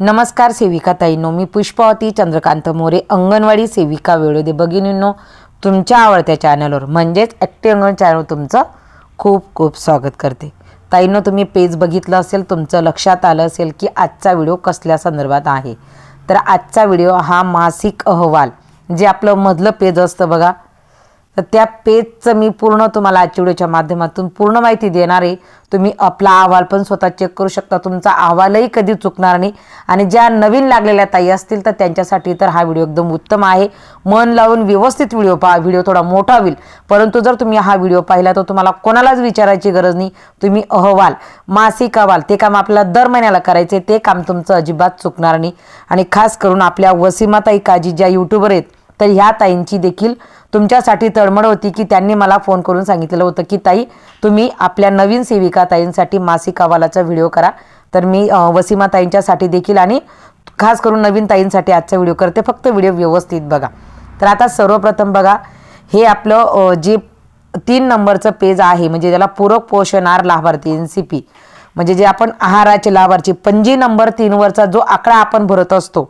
नमस्कार सेविका ताईनो मी पुष्पावती चंद्रकांत मोरे अंगणवाडी सेविका वेळोदे भगिनींनो तुमच्या आवडत्या चॅनलवर म्हणजेच ॲक्टिव्ह अंगण चॅनल तुमचं खूप खूप स्वागत करते. ताईनो तुम्ही पेज बघितलं असेल तुमचं लक्षात आलं असेल की आजचा व्हिडिओ कसल्या संदर्भात आहे. तर आजचा व्हिडिओ हा मासिक अहवाल जे आपलं मधलं पेज असतं बघा तर त्या पेजचं मी पूर्ण तुम्हाला आजच्या व्हिडिओच्या माध्यमातून पूर्ण माहिती देणार आहे. तुम्ही आपला अहवाल पण स्वतः चेक करू शकता. तुमचा अहवालही कधी चुकणार नाही. आणि ज्या नवीन लागलेल्या ताई असतील तर त्यांच्यासाठी तर हा व्हिडिओ एकदम उत्तम आहे. मन लावून व्यवस्थित व्हिडिओ पहा. व्हिडिओ थोडा मोठा होईल. परंतु जर तुम्ही हा व्हिडिओ पाहिला तर तुम्हाला कोणालाच विचारायची गरज नाही. तुम्ही अहवाल मासिक अहवाल ते काम आपल्याला दर महिन्याला करायचे ते काम तुमचं अजिबात चुकणार नाही. आणि खास करून आपल्या वसीमाताई काजी ज्या यूट्यूबर आहेत. तर ह्या ताईंची देखील तुमच्यासाठी तळमळ होती की त्यांनी मला फोन करून सांगितलेलं होतं की ताई तुम्ही आपल्या नवीन सेविका ताईंसाठी मासिक अहवालाचा व्हिडिओ करा. तर मी वसीमा ताईंच्यासाठी देखील आणि खास करून नवीन ताईंसाठी आजचा व्हिडिओ करते. फक्त व्हिडिओ व्यवस्थित बघा. तर आता सर्वप्रथम बघा हे आपलं जे तीन नंबरचं पेज आहे म्हणजे ज्याला पूरक पोषण लाभार्थी एन सी पी म्हणजे जे आपण आहाराचे लाभार्थी पंजी नंबर तीनवरचा जो आकडा आपण भरत असतो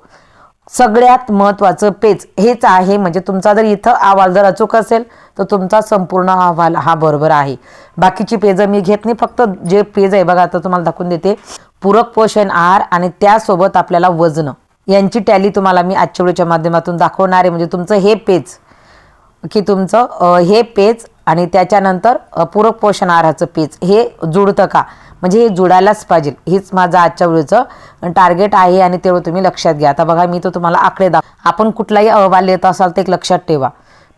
सगळ्यात महत्त्वाचं पेज हेच आहे. म्हणजे तुमचा जर इथं अहवाल जर अचूक असेल तर तुमचा संपूर्ण अहवाल हा बरोबर आहे. बाकीची पेजं मी घेत नाही फक्त जे पेज आहे बघा आता तुम्हाला दाखवून देते. पूरक पोषण आहार आणि त्यासोबत आपल्याला वजन. यांची टॅली तुम्हाला मी आजच्या वेळेच्या माध्यमातून दाखवणार आहे. म्हणजे तुमचं हे पेज की तुमचं हे पेज आणि त्याच्यानंतर पूरक पोषण आहाराचं पेज हे जुळतं का? म्हणजे हे जुळायलाच पाहिजे. हेच माझं आजच्या वेळेचं टार्गेट आहे आणि तेवढं तुम्ही लक्षात घ्या. आता बघा मी तो तुम्हाला आकडे दा आपण कुठलाही अहवाल येत असाल तर एक लक्षात ठेवा.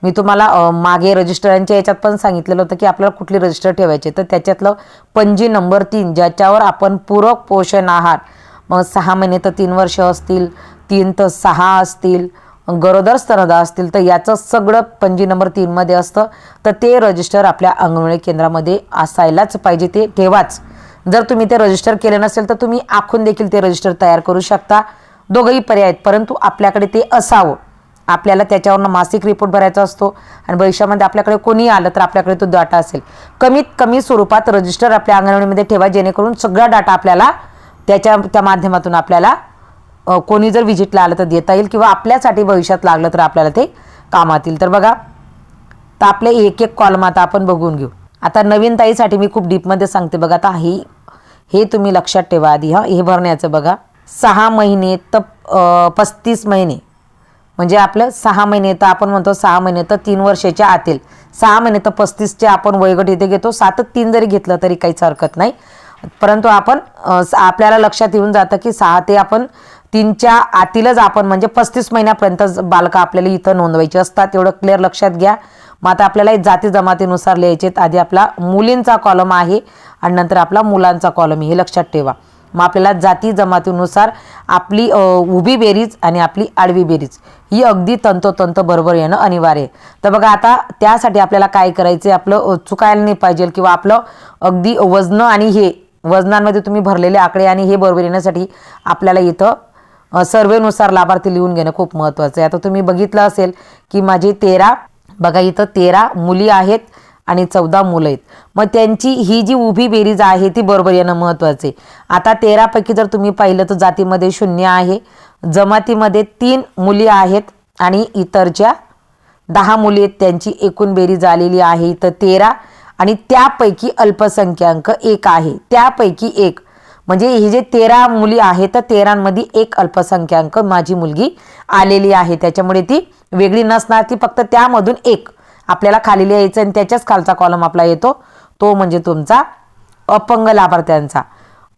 मी तुम्हाला मागे रजिस्टरांच्या याच्यात पण सांगितलेलं होतं की आपल्याला कुठली रजिस्टर ठेवायचे तर त्याच्यातलं पंजी नंबर तीन ज्याच्यावर आपण पूरक पोषण आहार मग सहा महिने तर तीन वर्ष असतील तीन तर सहा असतील गरोदर स्तनदा असतील तर याचं सगळं पंजी नंबर तीनमध्ये असतं. तर ते रजिस्टर आपल्या अंगणवाडी केंद्रामध्ये असायलाच पाहिजे. ते ठेवाच. जर तुम्ही ते रजिस्टर केले नसेल तर तुम्ही आखून देखील ते रजिस्टर तयार करू शकता. दोघंही पर्याय आहेत परंतु आपल्याकडे ते असावं. आपल्याला त्याच्यावरनं मासिक रिपोर्ट भरायचा असतो आणि भविष्यामध्ये आपल्याकडे कोणी आलं तर आपल्याकडे तो डाटा असेल. कमीत कमी स्वरूपात रजिस्टर आपल्या अंगणवाडीमध्ये ठेवा जेणेकरून सगळा डाटा आपल्याला त्याच्या त्या माध्यमातून आपल्याला कोणी जर व्हिजिटला आलं तर देता येईल किंवा आपल्यासाठी भविष्यात लागलं तर आपल्याला ते कामात येईल. तर बघा तर आपले एक एक कॉलम आता आपण बघून घेऊ. आता नवीन ताईसाठी मी खूप डीपमध्ये सांगते बघा आता ही हे तुम्ही लक्षात ठेवा आधी हां हे भरण्याचं बघा. सहा महिने तर पस्तीस महिने. म्हणजे आपलं सहा महिने तर आपण म्हणतो सहा महिने तर तीन वर्षाच्या आतील. सहा महिने तर पस्तीसचे आपण वयोगट इथे घेतो सात तीन जरी घेतलं तरी काहीच हरकत नाही. परंतु आपण आपल्याला लक्षात येऊन जातं की सहा ते आपण तीनच्या आतीलच आपण म्हणजे पस्तीस महिन्यापर्यंत बालकं आपल्याला इथं नोंदवायची असतात. एवढं क्लिअर लक्षात घ्या. मग आता आपल्याला जाती जमातीनुसार लिहायचे आहेत. आधी आपला मुलींचा कॉलम आहे आणि नंतर आपला मुलांचा कॉलम हे लक्षात ठेवा. मग आपल्याला जाती जमातीनुसार आपली उभी बेरीज आणि आपली आडवी बेरीज ही अगदी तंतोतंत बरोबर येणं अनिवार्य आहे. तर बघा आता त्यासाठी आपल्याला काय करायचं आहे आपलं चुकायला नाही पाहिजे किंवा आपलं अगदी वजनं आणि हे वजनांमध्ये तुम्ही भरलेले आकडे आणि हे बरोबर येण्यासाठी आपल्याला इथं सर्वेनुसार लाभार्थी लिहून घेणं खूप महत्त्वाचं आहे. आता तुम्ही बघितलं असेल की माझी तेरा बघा इथं तेरा मुली आहेत आणि चौदा मुलं आहेत. मग त्यांची ही जी उभी बेरीज आहे ती बरोबर येणं महत्त्वाचं आहे. आता तेरापैकी जर तुम्ही पाहिलं तर जातीमध्ये शून्य आहे जमातीमध्ये तीन मुली आहेत आणि इतरच्या दहा मुली आहेत. त्यांची एकूण बेरीज आलेली आहे इथं तेरा आणि त्यापैकी अल्पसंख्याक एक आहे. त्यापैकी एक म्हणजे ही जे तेरा मुली आहेत तर तेरांमध्ये एक अल्पसंख्याक माझी मुलगी आलेली आहे. त्याच्यामुळे ती वेगळी नसणार ती फक्त त्यामधून एक आपल्याला खाली लिहायचं आणि त्याच्याच खालचा कॉलम आपला येतो. तो म्हणजे तुमचा अपंग लाभार्थ्यांचा.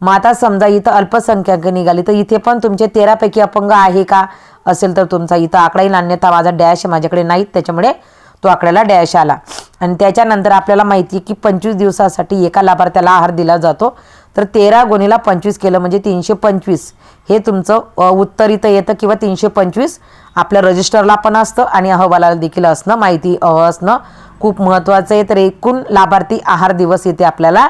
मग आता समजा इथं अल्पसंख्याक निघाली तर इथे पण तुमचे तेरापैकी अपंग आहे का? असेल तर तुमचा इथं आकडाही नाण्यता माझा डॅश माझ्याकडे नाहीत. त्याच्यामुळे तो आकड्याला डॅश आला. आणि त्याच्यानंतर आपल्याला माहिती आहे की पंचवीस दिवसासाठी एका लाभार्थ्याला आहार दिला जातो. तर तेरा गुणीला पंचवीस केलं म्हणजे तीनशे पंचवीस. हे तुमचं उत्तर इथं येतं किंवा तीनशे पंचवीस. आपल्या रजिस्टरला पण असतं आणि अहवालाला देखील असणं माहिती अह असणं खूप महत्त्वाचं आहे. तर एकूण लाभार्थी आहार दिवस इथे आपल्याला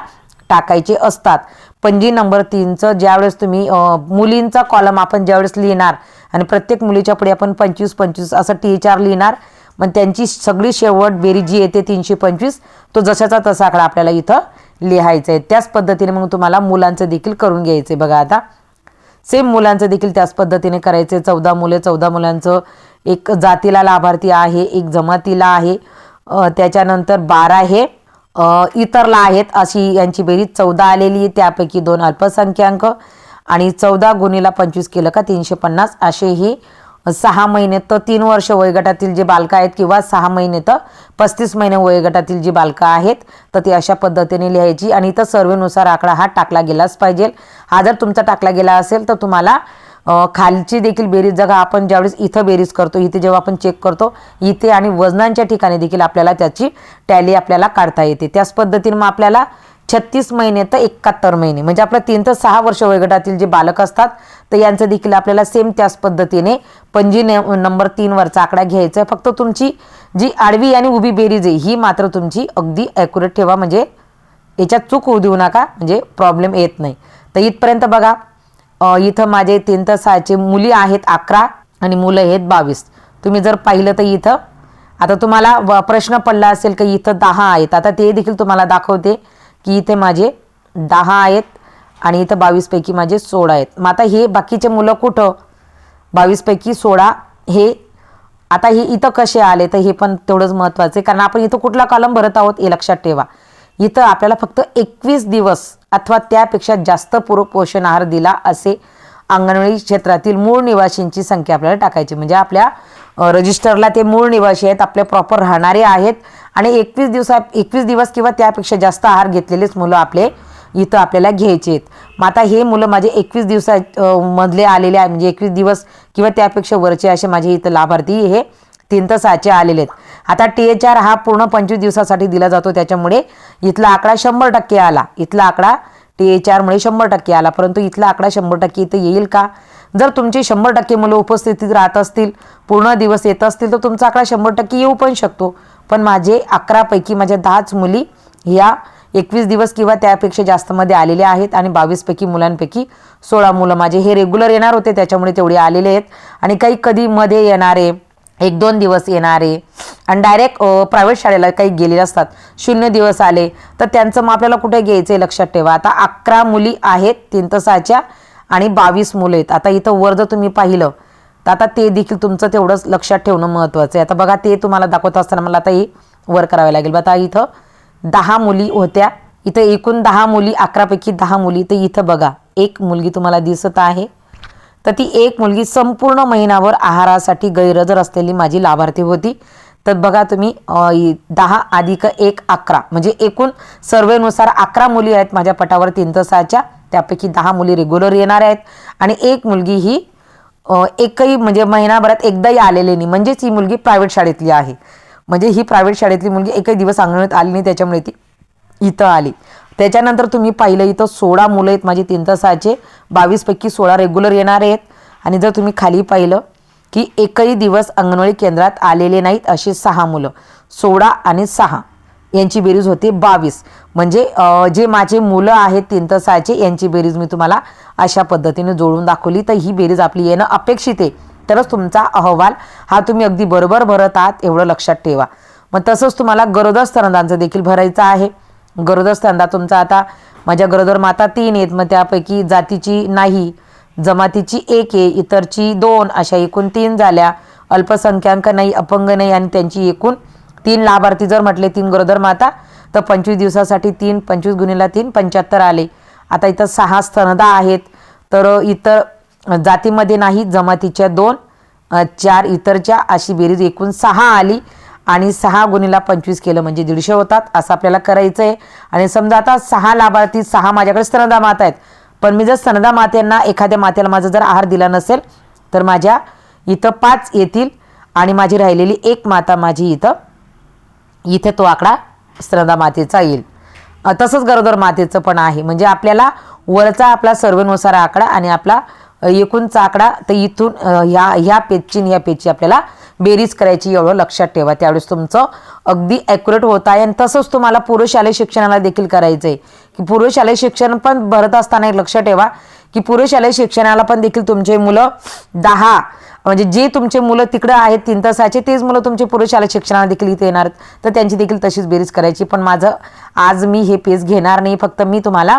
टाकायचे असतात. पंजी नंबर तीनचं ज्यावेळेस तुम्ही मुलींचा कॉलम आपण ज्यावेळेस लिहिणार आणि प्रत्येक मुलीच्या पुढे आपण पंचवीस पंचवीस असं टी चार लिहिणार मग त्यांची सगळी शेवट बेरी जी येते तीनशे पंचवीस तो जशाचा तसा आकडा आपल्याला इथं लिहायचं आहे त्याच पद्धतीने मग तुम्हाला मुलांचं देखील करून घ्यायचं आहे बघा आता सेम मुलांचं देखील त्याच पद्धतीने करायचे चौदा मुले चौदा मुलांचं एक जातीला लाभार्थी आहे एक जमातीला आहे. त्याच्यानंतर बारा हे इतरला आहेत अशी यांची बेरीज. चौदा आलेली आहे त्यापैकी दोन अल्पसंख्याक. आणि चौदा गुणीला पंचवीस केलं का तीनशे पन्नास. असे ही सहा महिने तर तीन वर्ष वयोगटातील जे बालकं आहेत किंवा सहा महिने तर पस्तीस महिने वयोगटातील जी बालकं आहेत तर ती अशा पद्धतीने लिहायची आणि इथं सर्वेनुसार आकडा हा टाकला गेलाच पाहिजे. हा जर तुमचा टाकला गेला असेल तर तुम्हाला खालची देखील बेरीज जगा आपण ज्यावेळेस इथं बेरीज करतो इथे जेव्हा आपण चेक करतो इथे आणि वजनांच्या ठिकाणी देखील आपल्याला त्याची टॅली आपल्याला काढता येते. त्याच पद्धतीने मग आपल्याला छत्तीस महिने तर एकाहत्तर महिने. म्हणजे आपलं तीन तर सहा वर्ष वयोगटातील जे बालक असतात तर यांचं देखील आपल्याला सेम त्याच पद्धतीने पंजी ने नंबर तीनवरचा आकडा घ्यायचा आहे. फक्त तुमची जी आडवी आणि उभी बेरीज आहे ही मात्र तुमची अगदी ॲक्युरेट ठेवा. म्हणजे याच्यात चूक होऊ देऊ नका. म्हणजे प्रॉब्लेम येत नाही. तर इथपर्यंत बघा इथं माझे तीन तर सहाचे मुली आहेत अकरा आणि मुलं आहेत बावीस. तुम्ही जर पाहिलं तर इथं आता तुम्हाला व- प्रश्न पडला असेल की इथं दहा आहेत. आता ते देखील तुम्हाला दाखवते. की इथे माझे दहा आहेत आणि इथं बावीसपैकी माझे सोळा आहेत. मग आता हे बाकीचे मुलं कुठं? बावीसपैकी सोळा हे आता हे इथं कसे आले? तर हे पण तेवढंच महत्त्वाचं आहे. कारण आपण इथं कुठला कॉलम भरत आहोत? हे लक्षात ठेवा. इथं आपल्याला फक्त एकवीस दिवस अथवा त्यापेक्षा जास्त पूरक पोषण आहार दिला असे अंगणवाडी क्षेत्रातील मूळ निवासींची संख्या आपल्याला टाकायची म्हणजे आपल्या रजिस्टरला ते मूळ निवासी आहेत आपले प्रॉपर राहणारे आहेत. आणि एकवीस दिवसा एकवीस दिवस किंवा त्यापेक्षा जास्त आहार घेतलेलेच मुलं आपले इथं आपल्याला घ्यायचे आहेत. मग आता हे मुलं माझे एकवीस दिवसा मधले आलेले आहे म्हणजे एकवीस दिवस किंवा त्यापेक्षा वरचे असे माझे इथं लाभार्थी हे तीन तर सहाचे आलेले आहेत. आता टी एच आर हा पूर्ण पंचवीस दिवसासाठी दिला जातो. त्याच्यामुळे इथला आकडा शंभर टक्के आला. इथला आकडा टी एच आरमुळे शंभर टक्के आला. परंतु इथला आकडा शंभर टक्के इथं येईल का? जर तुमचे शंभर टक्के मुलं उपस्थितीत राहत असतील पूर्ण दिवस येत असतील तर तुमचा आकडा शंभर टक्के येऊ पण शकतो. पण माझे अकरापैकी माझ्या दहाच मुली ह्या एकवीस दिवस किंवा त्यापेक्षा जास्तमध्ये आलेल्या आहेत आणि बावीसपैकी मुलांपैकी सोळा मुलं माझे हे रेग्युलर येणार होते त्याच्यामुळे तेवढे आलेले आहेत. आणि काही कधी मध्ये येणारे एक दोन दिवस येणारे आणि डायरेक्ट प्रायव्हेट शाळेला काही गेलेले असतात. शून्य दिवस आले तर त्यांचं मग आपल्याला कुठे घ्यायचं आहे लक्षात ठेवा. आता अकरा मुली आहेत तीन तासाच्या आणि बावीस मुलं आहेत. आता इथं वर जर तुम्ही पाहिलं तर आता ते देखील तुमचं तेवढंच लक्षात ठेवणं महत्त्वाचं आहे. आता बघा ते तुम्हाला दाखवत असताना मला आता हे वर करावे लागेल. बघा आता इथं दहा मुली होत्या. इथं एकूण दहा मुली अकरापैकी दहा मुली. तर इथं बघा एक मुलगी तुम्हाला दिसत आहे. तर ती एक मुलगी संपूर्ण महिनाभर आहारासाठी गैरहजर असलेली माझी लाभार्थी होती. तर बघा तुम्ही दहा अधिक एक अकरा. म्हणजे एकूण सर्वेनुसार अकरा मुली आहेत माझ्या पटावर तीन तासाच्या त्यापैकी दहा मुली रेग्युलर येणार आहेत. आणि एक मुलगी ही एकही म्हणजे महिनाभरात एकदाही आलेली नाही. म्हणजेच ही मुलगी प्रायव्हेट शाळेतली आहे. म्हणजे ही प्रायव्हेट शाळेतली मुलगी एकही दिवस अंगणवाडीत आली नाही त्याच्यामुळे ती इथं आली. त्याच्यानंतर तुम्ही पाहिलं इथं सोळा मुलं आहेत माझी तीन तासाचे. बावीसपैकी सोळा रेग्युलर येणार आहेत. आणि जर तुम्ही खाली पाहिलं की एकही दिवस अंगणवाडी केंद्रात आलेले नाहीत असे सहा मुलं. सोळा आणि सहा. यांची बेरीज होते बावीस. म्हणजे जे माझे मुलं आहेत तीन सहाचे यांची बेरीज मी तुम्हाला अशा पद्धतीने जोडून दाखवली. तर ही बेरीज आपली येणं अपेक्षित आहे. तरच तुमचा अहवाल हा तुम्ही अगदी बरोबर भरत आहात एवढं लक्षात ठेवा. मग तसंच तुम्हाला गरोदर स्तनदांचं देखील भरायचं आहे. गरोदर स्तनदा तुमचा आता माझ्या गरोदर माता तीन आहेत मग त्यापैकी जातीची नाही जमातीची एक आहे इतरची दोन अशा एकूण तीन झाल्या. अल्पसंख्याक नाही अपंग नाही आणि त्यांची एकूण तीन लाभार्थी जर म्हटले तीन गरोदर माता तर पंचवीस दिवसासाठी तीन पंचवीस गुणीला तीन पंच्याहत्तर आले. आता इथं सहा स्तनदा आहेत. तर इतर जातीमध्ये नाही जमातीच्या दोन चार इतरच्या अशी बेरीज एकूण सहा आली आणि सहा गुणीला पंचवीस केलं म्हणजे दीडशे होतात असं आपल्याला करायचं आहे आणि समजा आता सहा लाभार्थी सहा माझ्याकडे स्तनदा माता आहेत. पण मी जर स्तनदा मात्यांना एखाद्या मातेला माझा जर आहार दिला नसेल तर माझ्या इथं पाच येतील आणि माझी राहिलेली एक माता माझी इथं इथे तो आकडा श्रद्धा मातेचा येईल. तसंच गरोदर मातेचं पण आहे. म्हणजे आपल्याला वरचा आपला सर्वेनुसार आकडा आणि आपला एकूणचा आकडा तर इथून ह्या ह्या पेजची ह्या पेजची आपल्याला बेरीज करायची एवढं लक्षात ठेवा. त्यावेळेस तुमचं अगदी ॲक्युरेट होत आहे. आणि तसंच तुम्हाला पूर्वशालेय शिक्षणाला देखील करायचं आहे की पूर्वशालेय शिक्षण पण भरत असताना एक लक्षात ठेवा. की पूर्वशालेय शिक्षणाला पण देखील तुमचे मुलं दहा म्हणजे जे तुमचे मुलं तिकडं आहेत तीन तासाचे तेच मुलं तुमचे पुरुषाला शिक्षणाला देखील इथे येणार. तर त्यांची देखील तशीच बेरीज करायची. पण माझं आज मी हे पेज घेणार नाही. फक्त मी तुम्हाला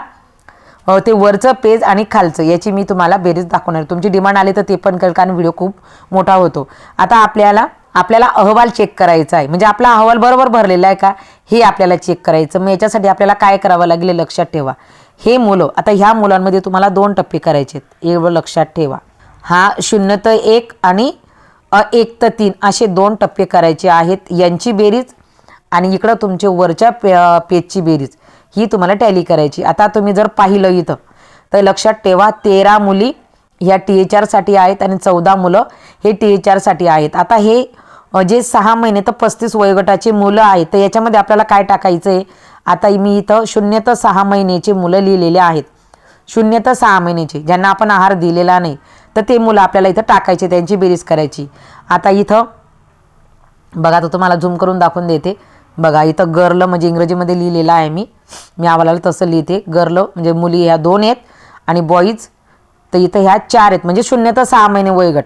ते वरचं पेज आणि खालचं याची मी तुम्हाला बेरीज दाखवणार तुमची डिमांड आली तर ते पण करेल कारण व्हिडिओ खूप मोठा होतो. आता आपल्याला आपल्याला अहवाल चेक करायचा आहे. म्हणजे आपला अहवाल बरोबर भरलेला आहे का? हे आपल्याला चेक करायचं. मग याच्यासाठी आपल्याला काय करावं लागेल लक्षात ठेवा. हे मुलं आता ह्या मुलांमध्ये तुम्हाला दोन टप्पे करायचे आहेत एवढं लक्षात ठेवा. हा शून्य तर एक आणि एक तर तीन असे दोन टप्पे करायचे आहेत. यांची बेरीज आणि इकडं तुमचे वरच्या पे पेजची बेरीज. ही तुम्हाला टॅली करायची. आता तुम्ही जर पाहिलं इथं तर लक्षात ठेवा तेरा मुली ह्या टी एच आरसाठी आहेत आणि चौदा मुलं हे टी एच आरसाठी आहेत. आता हे जे सहा महिने तर पस्तीस वयोगटाचे मुलं आहेत तर याच्यामध्ये आपल्याला काय टाकायचं आहे आता मी इथं शून्य तर सहा महिन्याचे मुलं लिहिलेले आहेत. शून्य तर सहा महिन्याचे ज्यांना आपण आहार दिलेला नाही. तर ते मुलं आपल्याला इथं टाकायचे त्यांची बेरीज करायची. आता इथं बघा तर तुम्हाला झूम करून दाखवून देते. बघा इथं गर्ल म्हणजे इंग्रजीमध्ये लिहिलेलं आहे मी. मी आम्हाला तसं लिहिते. गर्ल म्हणजे मुली ह्या दोन आहेत आणि बॉईज तर इथं ह्या चार आहेत. म्हणजे शून्य तर सहा महिने वयगट.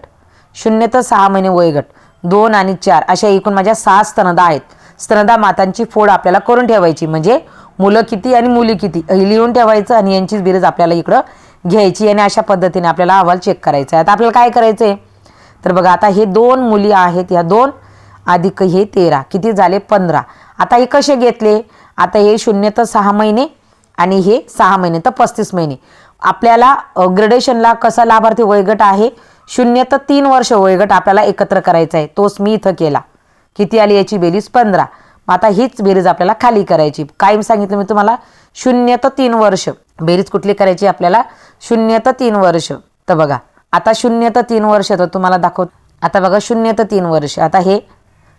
शून्य तर सहा महिने वयगट. दोन आणि चार अशा एकूण माझ्या सहा स्तनदा आहेत. स्तनदा मातांची फोड आपल्याला करून ठेवायची. म्हणजे मुलं किती आणि मुली किती हे लिहून ठेवायचं आणि यांचीच बिरज आपल्याला इकडं घ्यायची आणि अशा पद्धतीने आपल्याला अहवाल चेक करायचा आहे. आता आपल्याला काय करायचं आहे तर बघा आता हे दोन मुली आहेत या दोन अधिक हे तेरा किती झाले? पंधरा. आता हे कसे घेतले? आता हे शून्य तर सहा महिने आणि हे सहा महिने तर पस्तीस महिने. आपल्याला ग्रेडेशनला कसा लाभार्थी वयोगट आहे? शून्य तर तीन वर्ष वयोगट आपल्याला एकत्र करायचा आहे. तोच मी इथं केला. किती आली याची बेरीज? पंधरा. मग आता हीच बेरीज आपल्याला खाली करायची. कायम सांगितलं मी तुम्हाला शून्य तर तीन वर्ष. बेरीज कुठली करायची? आपल्याला शून्य तर तीन वर्ष. तर बघा आता शून्य तर तीन वर्ष तर तुम्हाला दाखव आता बघा शून्य तर तीन वर्ष. आता हे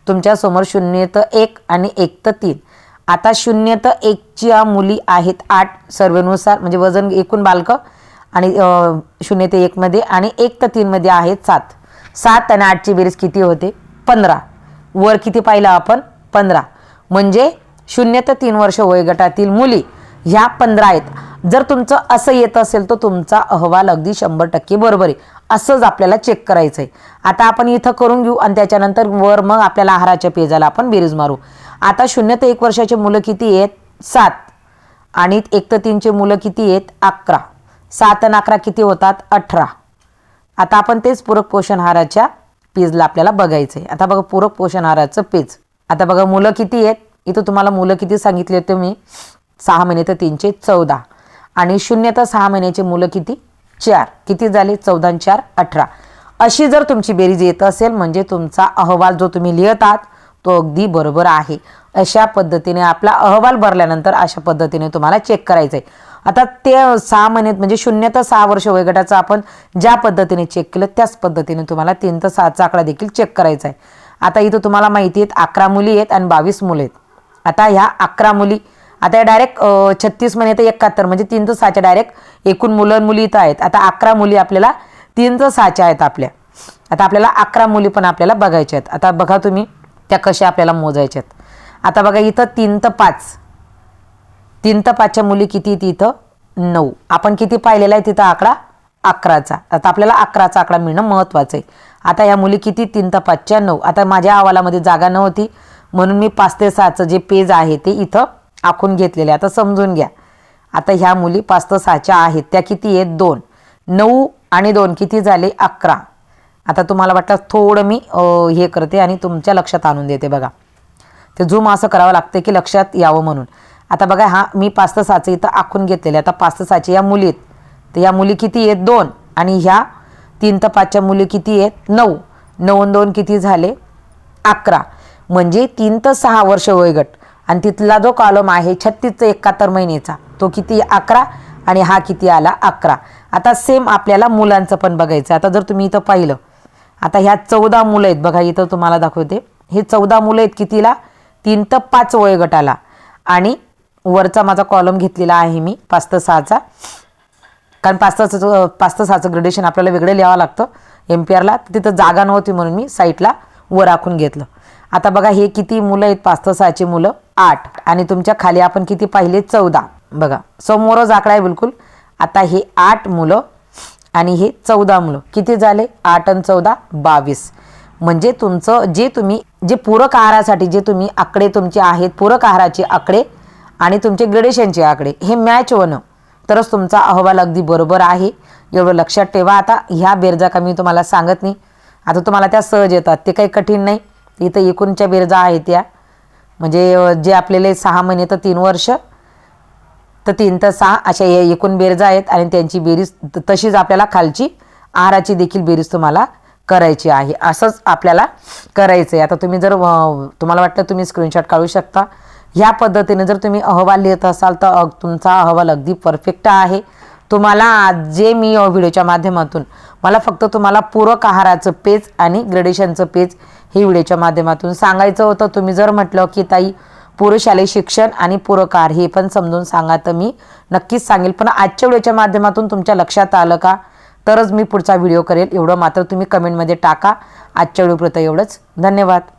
तुमच्यासमोर शून्य तर एक आणि एक तर तीन. आता शून्य तर एकच्या मुली आहेत आठ सर्वेनुसार म्हणजे वजन एकूण बालकं आणि शून्य ते एकमध्ये आणि एक तर तीनमध्ये आहेत सात. सात आणि आठची बेरीज किती होते? पंधरा. वर किती पाहिलं आपण? पंधरा. म्हणजे शून्य ते तीन वर्ष वयोगटातील मुली ह्या पंधरा आहेत. जर तुमचं असं येत असेल तर तुमचा अहवाल अगदी शंभर टक्के बरोबर आहे. असंच आपल्याला चेक करायचं आहे आता आपण इथं करून घेऊ आणि त्याच्यानंतर वर मग आपल्याला आहाराच्या पेजाला आपण बेरीज मारू. आता शून्य ते एक वर्षाचे मुलं किती आहेत? सात. आणि एक तर तीनचे मुलं किती आहेत? अकरा. सात आणि अकरा किती होतात? अठरा. आता आपण तेच पूरक पोषण आहाराच्या पेजला आपल्याला बघायचं आहे आता बघा पूरक पोषण आहाराचं पेज. आता बघा मुलं किती आहेत? इथं तुम्हाला मुलं किती सांगितले होते मी सहा महिने तर तीनचे चौदा. आणि शून्य तर सहा महिन्याचे मुलं किती? चार. किती झाले? चौदा आणि चार अठरा. अशी जर तुमची बेरीज येत असेल म्हणजे तुमचा अहवाल जो तुम्ही लिहित आहात तो अगदी बरोबर आहे. अशा पद्धतीने आपला अहवाल भरल्यानंतर अशा पद्धतीने तुम्हाला चेक करायचं आहे आता ते सहा महिन्यात म्हणजे शून्य तर सहा वर्ष वयोगटाचं आपण ज्या पद्धतीने चेक केलं त्याच पद्धतीने तुम्हाला तीन तर सहाचा आकडा देखील चेक करायचा आहे आता इथं तुम्हाला माहिती आहेत अकरा मुली आहेत आणि बावीस मुलं आहेत. आता ह्या अकरा मुली आता या डायरेक्ट छत्तीस महिने तर एकाहत्तर म्हणजे तीन तर सहाच्या डायरेक्ट एकूण मुलं आणि मुली इथं आहेत. आता अकरा मुली आपल्याला तीन तर सहाच्या आहेत आपल्या. आता आपल्याला अकरा मुली पण आपल्याला बघायच्या आहेत. आता बघा तुम्ही त्या कशा आपल्याला मोजायच्या आहेत. आता बघा इथं तीन तर पाच. तीन तर पाचच्या मुली किती तिथं नऊ. आपण किती पाहिलेला आहे तिथं आकडा? अकराचा. आता आपल्याला अकराचा आकडा मिळणं महत्त्वाचं आहे. आता या मुली किती? तीन तर पाचच्या नऊ. आता माझ्या अहवालामध्ये जागा नव्हती. म्हणून मी पाच ते सहाचं जे पेज आहे ते इथं आखून घेतलेले आता समजून घ्या. आता ह्या मुली पाच तर सहाच्या आहेत. त्या किती आहेत? दोन. नऊ आणि दोन. किती झाले? अकरा. आता तुम्हाला वाटलं थोडं मी हे करते आणि तुमच्या लक्षात आणून देते बघा. ते झूम असं करावं लागतं की लक्षात यावं म्हणून. आता बघा हा मी पाच तर सहाचं इथं आखून घेतलेले आता पाच तर सहाचे या मुली आहेत. तर या मुली किती आहेत? दोन. आणि ह्या तीन तर पाचच्या मुली किती आहेत? नऊ. नऊ दोन किती झाले? अकरा. म्हणजे तीन तर सहा वर्ष वयगट. आणि तिथला जो कॉलम आहे छत्तीस एकाहत्तर महिन्याचा तो किती? अकरा. आणि हा किती आला? अकरा. आता सेम आपल्याला मुलांचं पण बघायचं आता जर तुम्ही इथं पाहिलं आता ह्या चौदा मुलं आहेत. बघा इथं तुम्हाला दाखवते. हे चौदा मुलं आहेत कितीला? तीन तर पाच वयोगटाला. आणि वरचा माझा कॉलम घेतलेला आहे मी पाच तर सहाचा. कारण पाच तासाचं पाच तर सहाचं ग्रेडेशन आपल्याला वेगळं लिहावं लागतं. एम पी आरला तिथं जागा नव्हती म्हणून मी साईटला वर आखून घेतलं. आता बघा हे किती मुलं आहेत? पाच तर सहाची मुलं. आठ. आणि तुमच्या खाली आपण किती पाहिले? चौदा. बघा समोरच आकडा आहे बिलकुल. आता हे आठ मुलं आणि हे चौदा मुलं. किती झाले? आठ आणि चौदा बावीस. म्हणजे तुमचं जे तुम्ही जे पूरक आहारासाठी जे तुम्ही आकडे तुमचे आहेत पूरक आहाराचे आकडे आणि तुमचे ग्रेडेशनचे आकडे हे मॅच होणं. तरच तुमचा अहवाल अगदी बरोबर आहे. एवढं लक्षात ठेवा. आता ह्या बेरजा का मी तुम्हाला सांगत नाही. आता तुम्हाला त्या सहज येतात. ते काही कठीण नाही. इथं एकूणच्या बेरजा आहेत त्या म्हणजे जे आपल्याला सहा महिने तर तीन वर्ष तर तीन तर सहा अशा या एकूण बेरजा आहेत आणि त्यांची बेरीज तशीच आपल्याला खालची आहाराची देखील बेरीज तुम्हाला करायची आहे. असंच आपल्याला करायचं आहे आता तुम्ही जर तुम्हाला वाटतं तुम्ही स्क्रीनशॉट काढू शकता. ह्या पद्धतीने जर तुम्ही अहवाल लिहित असाल तर तुमचा अहवाल अगदी परफेक्ट आहे. तुम्हाला आज जे मी व्हिडिओच्या माध्यमातून मला फक्त तुम्हाला पूरक आहाराचं पेज आणि ग्रेडेशनचं पेज हे व्हिडिओच्या माध्यमातून सांगायचं होतं. तुम्ही जर म्हटलं की ताई पुरुषालय शिक्षण आणि पुरकार हे पण समजून सांगा तर मी नक्कीच सांगेल. पण आजच्या व्हिडिओच्या माध्यमातून तुमच्या लक्षात आलं का? तरच मी पुढचा व्हिडिओ करेल. एवढं मात्र तुम्ही कमेंटमध्ये टाका. आजच्या व्हिडिओपुरतं एवढंच. धन्यवाद.